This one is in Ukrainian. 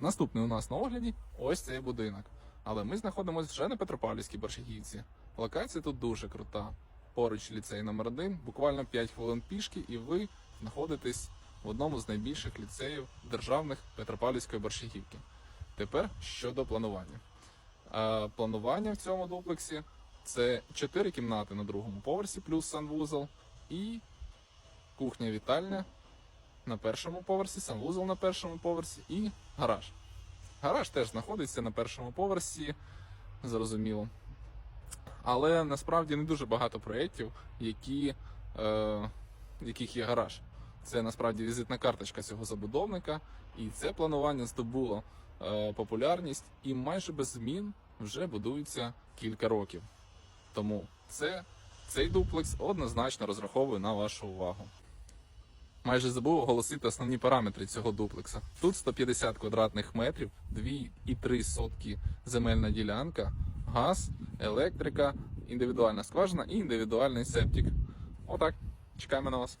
Наступний у нас на огляді ось цей будинок. Але ми знаходимося вже на Петропавлівській Борщагівці. Локація тут дуже крута. Поруч ліцей номер 1 буквально 5 хвилин пішки, і ви знаходитесь в одному з найбільших ліцеїв державних Петропавлівської Борщагівки. Тепер щодо планування. Е, планування в цьому дуплексі це 4 кімнати на другому поверсі, плюс санвузол, і кухня-вітальня на першому поверсі, санвузол на першому поверсі і гараж. Гараж теж знаходиться на першому поверсі, зрозуміло. Але насправді не дуже багато проєктів, які, е, яких є гараж. Це насправді візитна карточка цього забудовника, і це планування здобуло е, популярність і майже без змін вже будується кілька років. Тому це, цей дуплекс однозначно розраховує на вашу увагу. Майже забув оголосити основні параметри цього дуплекса. Тут 150 квадратних метрів, 2,3 сотки земельна ділянка, газ, електрика, індивідуальна скважина і індивідуальний септик. Отак. Чекаємо на вас.